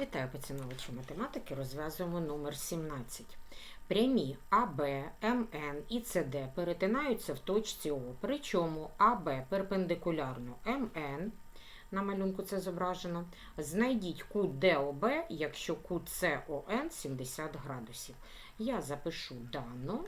Вітаю поціновувачі математики. Розв'язуємо номер 17. Прямі АБ, МН і СД перетинаються в точці О. Причому АБ перпендикулярно МН. На малюнку це зображено. Знайдіть кут ДОБ, якщо кут СОН 70 градусів. Я запишу дану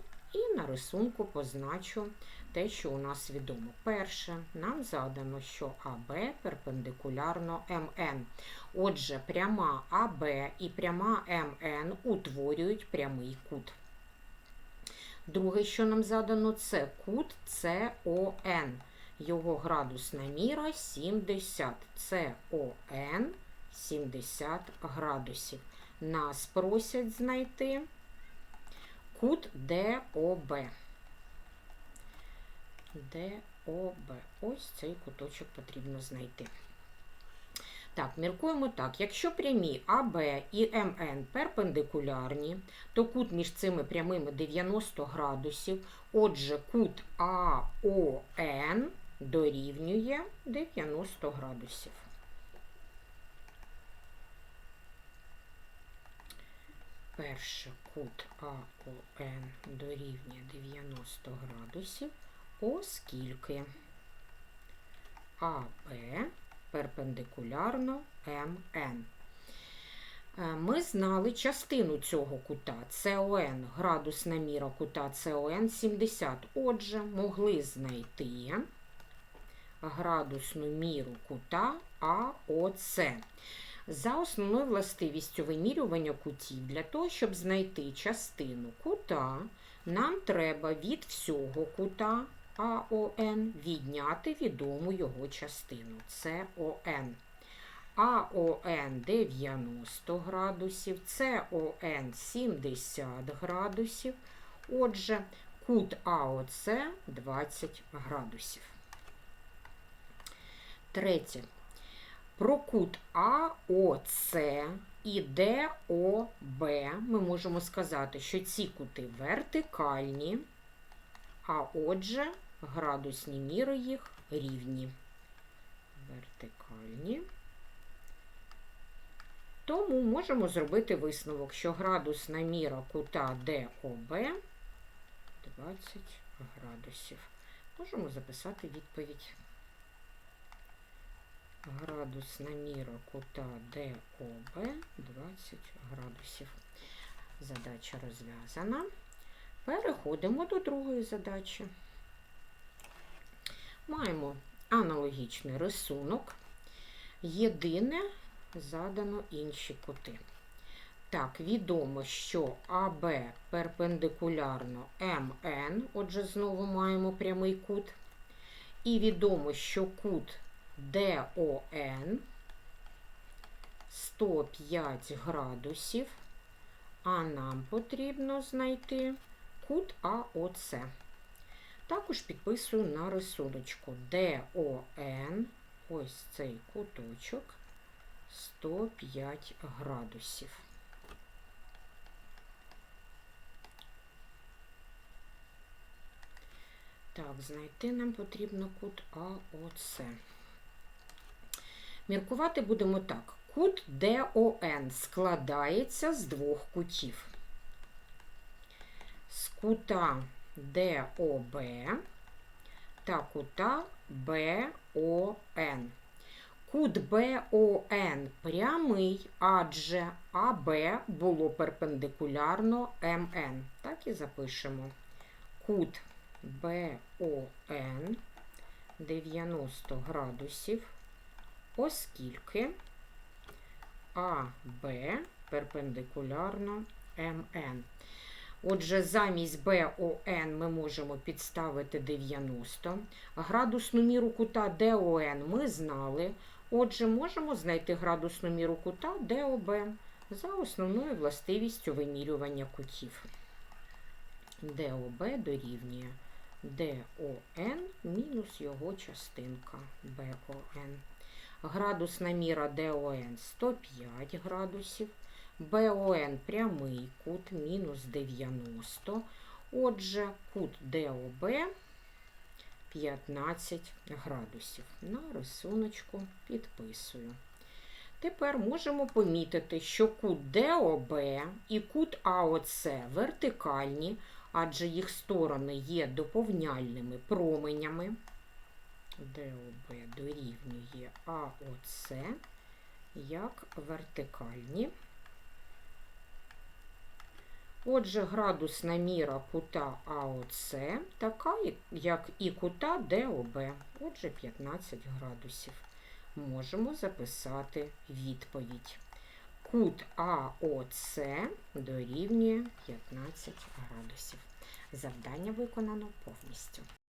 на рисунку позначу те, що у нас відомо. Перше, нам задано, що АБ перпендикулярно МН. Отже, пряма АБ і пряма МН утворюють прямий кут. Друге, що нам задано, це кут СОН. Його градусна міра 70. СОН 70 градусів. Нас просять знайти кут ДОБ. ДОБ. Ось цей куточок потрібно знайти. Так, міркуємо так. Якщо прямі АБ і МН перпендикулярні, то кут між цими прямими 90 градусів. Отже, кут АОН дорівнює 90 градусів. Перше кут АОН дорівнює 90 градусів, оскільки АБ перпендикулярно МН. Е, Ми знали частину цього кута СОН, градусна міра кута СОН 70. Отже, могли знайти градусну міру кута АОЦ. За основною властивістю вимірювання кутів, для того, щоб знайти частину кута, нам треба від всього кута АОН відняти відому його частину СОН. АОН 90 градусів, СОН 70 градусів. Отже, кут АОЦ 20 градусів. Третє. Про кут АОЦ і ДОБ ми можемо сказати, що ці кути вертикальні, а отже, градусні міри їх рівні. Вертикальні. Тому можемо зробити висновок, що градусна міра кута ДОБ 20 градусів. Можемо записати відповідь. Градусна міра кута ДОБ 20 градусів. Задача розв'язана. Переходимо до другої задачі. Маємо аналогічний рисунок. Єдине задано інші кути. Так, відомо, що АБ перпендикулярно МН, отже, знову маємо прямий кут. І відомо, що кут ДОН 105 градусів, а нам потрібно знайти кут АОЦ. Також підписую на рисуночку ДОН, ось цей куточок 105 градусів. Так, знайти нам потрібно кут АОЦ. Міркувати будемо так. Кут ДОН складається з двох кутів. З кута ДОБ та кута БОН. Кут БОН прямий, адже АБ було перпендикулярно МН. Так і запишемо. Кут БОН 90 градусів, оскільки АБ перпендикулярно МН. Отже, замість БОН ми можемо підставити 90. Градусну міру кута ДОН ми знали. Отже, можемо знайти градусну міру кута ДОБ за основною властивістю вимірювання кутів. ДОБ дорівнює ДОН мінус його частинка БОН. Градусна міра ДОН 105 градусів. БОН прямий кут мінус 90. Отже, кут ДОБ 15 градусів. На рисуночку підписую. Тепер можемо помітити, що кут ДОБ і кут АОЦ вертикальні, адже їх сторони є доповняльними променями. ДОБ дорівнює АОЦ як вертикальні. Отже, градусна міра кута АОЦ така, як і кута ДОБ. Отже, 15 градусів. Можемо записати відповідь. Кут АОЦ дорівнює 15 градусів. Завдання виконано повністю.